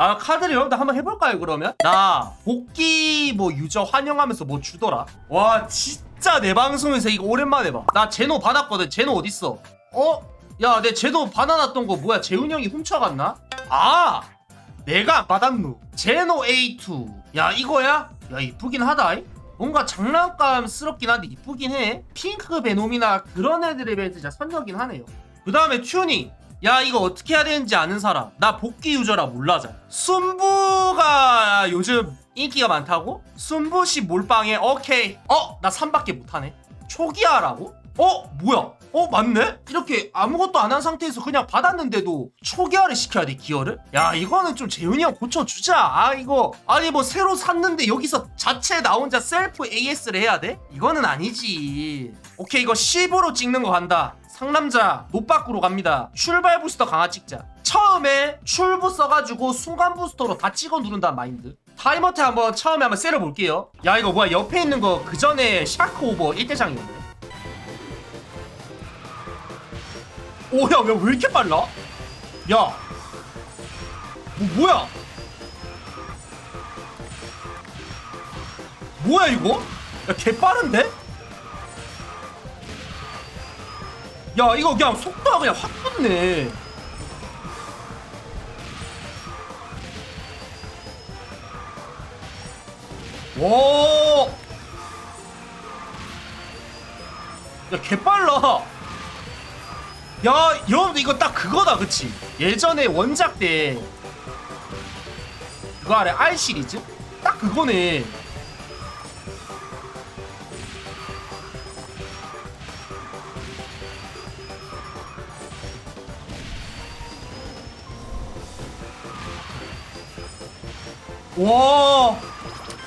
아 카드를 여러분들 한번 해볼까요 그러면? 나 복귀 뭐 유저 환영하면서 뭐 주더라. 와 진짜 내 방송에서 이거 오랜만에 봐나 제노 받았거든. 제노 어딨어? 어? 야 내 제노 받아놨던 거 뭐야? 재훈이 형이 훔쳐갔나? 아! 내가 안 받았누 제노 A2 야 이거야? 야 이쁘긴 하다 이? 뭔가 장난감스럽긴 한데 이쁘긴 해. 핑크 베놈이나 그런 애들에 비해 진짜 선녀긴 하네요. 그 다음에 튜닝 야 이거 어떻게 해야 되는지 아는 사람 나 복귀 유저라 몰라잖아 순부가 요즘 인기가 많다고? 순부씨 몰빵에 오케이 어? 나 3밖에 못하네 초기화라고? 어? 뭐야? 어 맞네? 이렇게 아무것도 안 한 상태에서 그냥 받았는데도 초기화를 시켜야 돼 기어를? 야 이거는 좀 재훈이 형 고쳐주자 아 이거 아니 뭐 새로 샀는데 여기서 자체 나 혼자 셀프 AS를 해야 돼? 이거는 아니지 오케이 이거 10으로 찍는 거 간다 상남자 노빠꾸로 갑니다. 출발 부스터 강화 찍자. 처음에 출부 써가지고 순간 부스터로 다 찍어 누른다는 마인드. 타이머트 한번 처음에 한번 세려 볼게요. 야 이거 뭐야? 옆에 있는 거 그 전에 샤크 오버 1대장이었네. 오야 왜, 왜 이렇게 빨라? 야 뭐, 뭐야? 뭐야 이거? 야 개빠른데? 야 이거 그냥 속도가 그냥 확 붙네. 와. 야 개빨라. 야 여러분들 이거 딱 그거다 그치? 예전에 원작 때 그거 아래 R 시리즈? 딱 그거네 와,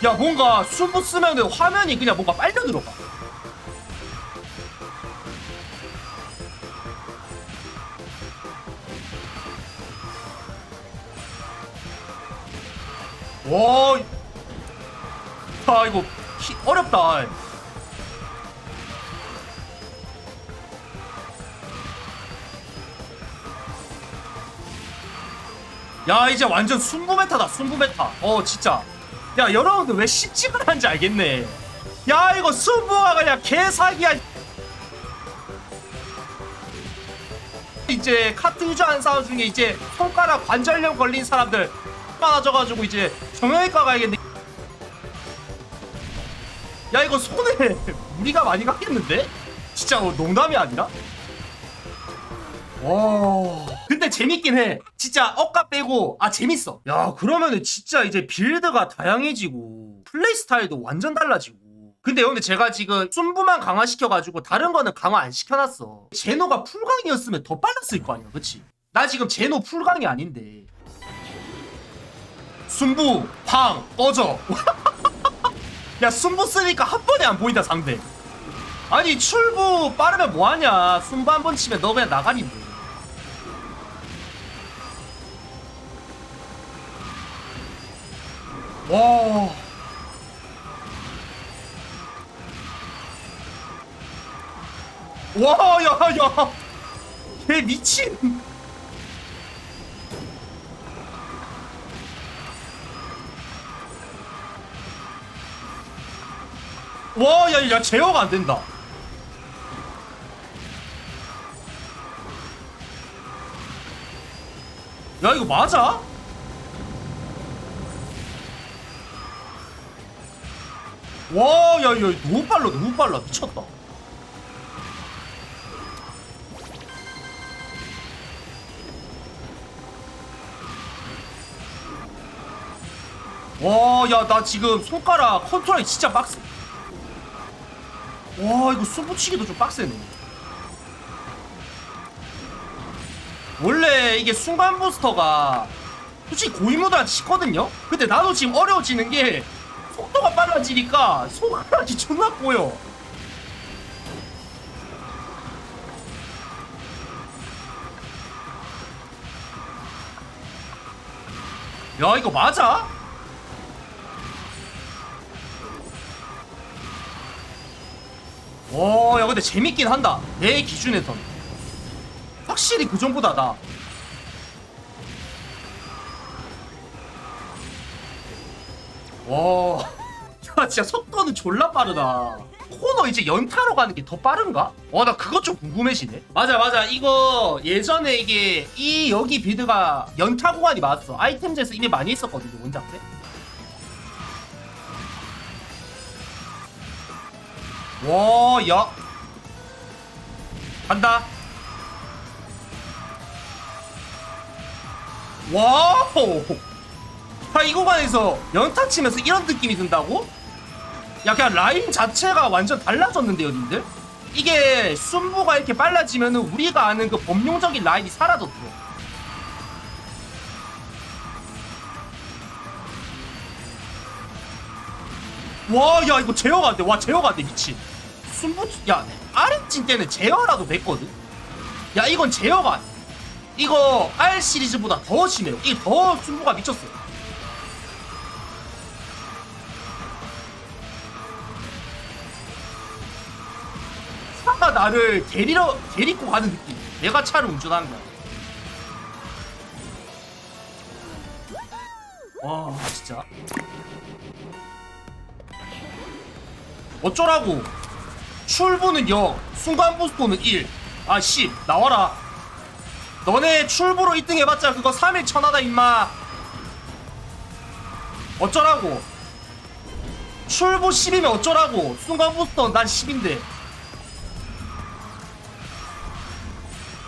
야 뭔가 수부 쓰면 화면이 그냥 뭔가 빨려 들어가. 와, 아 이거 히, 어렵다. 야 이제 완전 순부 메타다 순부 메타 어 진짜 야 여러분들 왜 시찍을 하는지 알겠네 야 이거 순부가 그냥 개사기야 이제 카트 유저한 사람 중에 이제 손가락 관절염 걸린 사람들 많아져가지고 이제 정형외과 가야겠네 야 이거 손에 무리가 많이 갔겠는데? 진짜 뭐 농담이 아니라? 와. 근데 재밌긴 해. 진짜 억까 빼고 아 재밌어. 야 그러면은 진짜 이제 빌드가 다양해지고 플레이 스타일도 완전 달라지고. 근데 근데 제가 지금 순부만 강화시켜가지고 다른 거는 강화 안 시켜놨어. 제노가 풀강이었으면 더 빨랐을 거 아니야, 그치? 나 지금 제노 풀강이 아닌데. 순부 방 꺼져. 야 순부 쓰니까 한 번에 안 보인다 상대. 아니 출부 빠르면 뭐하냐 순부 한 번 치면 너 그냥 나가리인 와. 와, 야, 야. 걔 미친. 와, 야, 야, 제어가 안 된다. 야, 이거 맞아? 와, 야, 야, 너무 빨라, 너무 빨라, 미쳤다. 와, 야, 나 지금 손가락 컨트롤이 진짜 빡세. 와, 이거 숨 붙이기도 좀 빡세네. 원래 이게 순간 부스터가 솔직히 고인물한테 쉽거든요? 근데 나도 지금 어려워지는 게 속도가 빨라지니까 손가락이 존나 꼬여. 야 이거 맞아? 와, 야 근데 재밌긴 한다. 내 기준에선 확실히 그 전보다 나. 와, 야 진짜 속도는 졸라 빠르다. 코너 이제 연타로 가는 게 더 빠른가? 와, 나 그것 좀 궁금해지네. 맞아, 맞아. 이거 예전에 이게 이 여기 비드가 연타 구간이 맞았어. 아이템즈에서 이미 많이 했었거든요, 원작 때. 와, 야. 간다. 와우. 아, 이 구간에서 연타 치면서 이런 느낌이 든다고? 야, 그냥 라인 자체가 완전 달라졌는데요, 님들? 이게 순보가 이렇게 빨라지면 우리가 아는 그 범용적인 라인이 사라졌어. 와, 야, 이거 제어가 안 돼. 와, 제어가 안 돼. 미친. 순보, 야, 아랫진 때는 제어라도 됐거든? 야, 이건 제어가 안 돼. 이거 R 시리즈보다 더 심해요. 이게 더 순보가 미쳤어요. 나를 데리러 데리고 가는 느낌. 내가 차를 운전하는 거야. 와 진짜. 어쩌라고? 출부는 0, 순간 부스토는 1. 아, 10. 나와라. 너네 출부로 1등 해봤자 그거 3일 천하다, 임마. 어쩌라고? 출부 10이면 어쩌라고? 순간 부스터 난 10인데.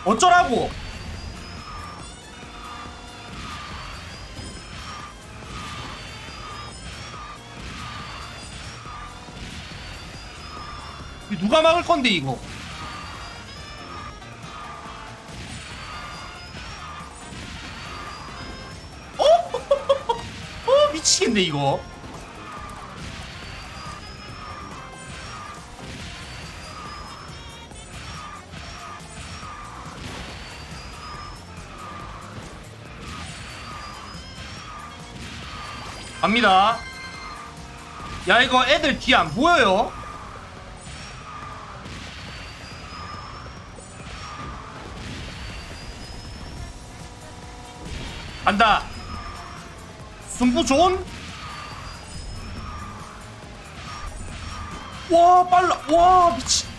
어쩌라고? 누가 막을 건데 이거? 어? 어 미치겠네 이거. 갑니다. 야 이거 애들 뒤 안 보여요? 간다. 승부 존. 와 빨라. 와 미치.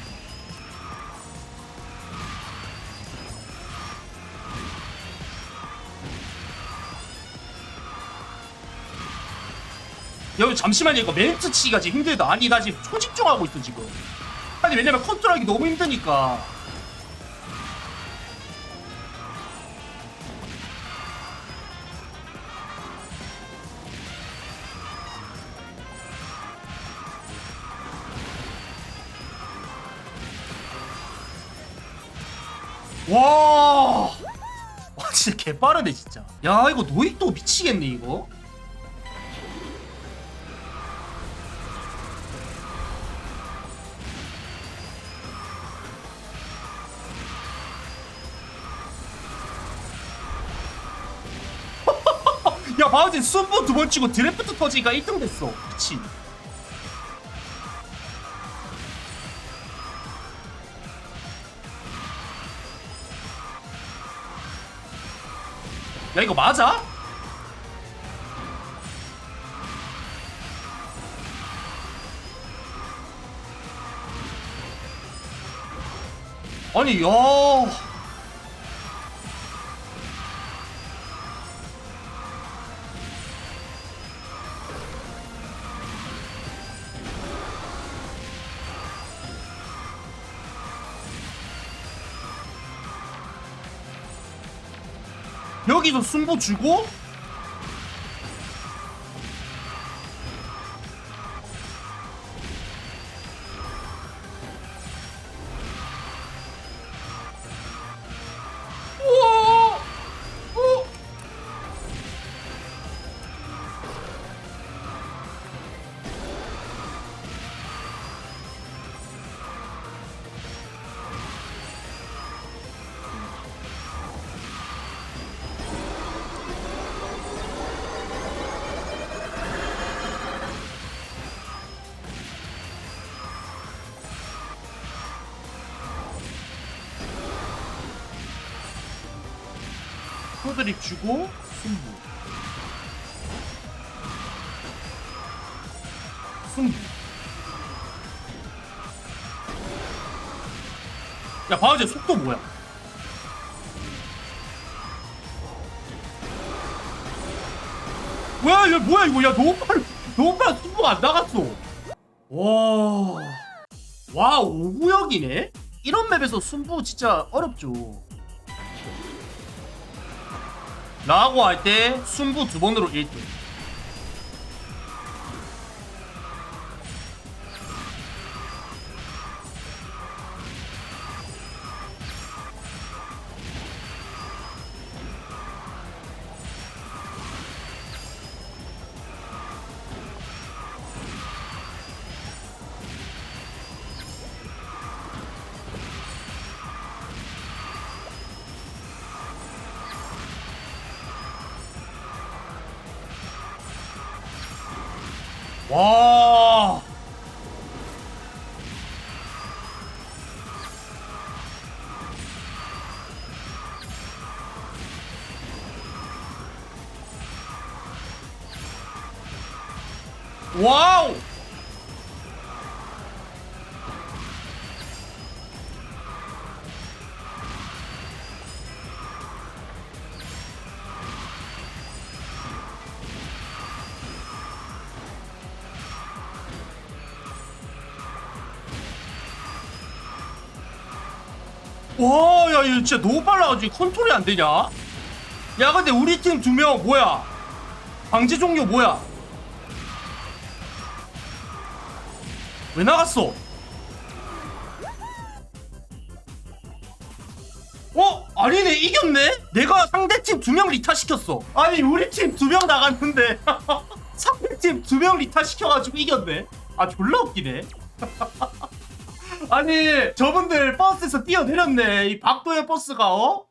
여기 잠시만요. 이거 멘트 치기가 지금 힘들다. 아니 나 지금 초집중하고 있어 지금. 아니 왜냐면 컨트롤하기 너무 힘드니까. 와, 와 진짜 개빠르네 진짜. 야 이거 노익도 미치겠네 이거. 야 바우진 순보 두번 치고 드래프트 터지니까 1등 됐어. 미친. 야 이거 맞아? 아니 야 여기서 승부 주고 프로드립 주고 승부 승부. 야 바우제 속도 뭐야? 뭐야 이거 뭐야 이거 야 너무 빨리 너무 빨리 승부가 안 나갔어. 와. 와 오구역이네? 이런 맵에서 순부 진짜 어렵죠. 나하고 할 때 순부 두 번으로 1등. 와. 와, 야, 이거 진짜 너무 빨라가지고 컨트롤이 안 되냐? 야, 근데 우리 팀 두 명 뭐야? 방지 종료 뭐야? 왜 나갔어? 어? 아니네, 이겼네? 내가 상대팀 두 명 리타 시켰어. 아니, 우리 팀 두 명 나갔는데. 상대팀 두 명 리타 시켜가지고 이겼네. 아, 졸라 웃기네. 아니 저분들 버스에서 뛰어내렸네 이 박도현 버스가 어?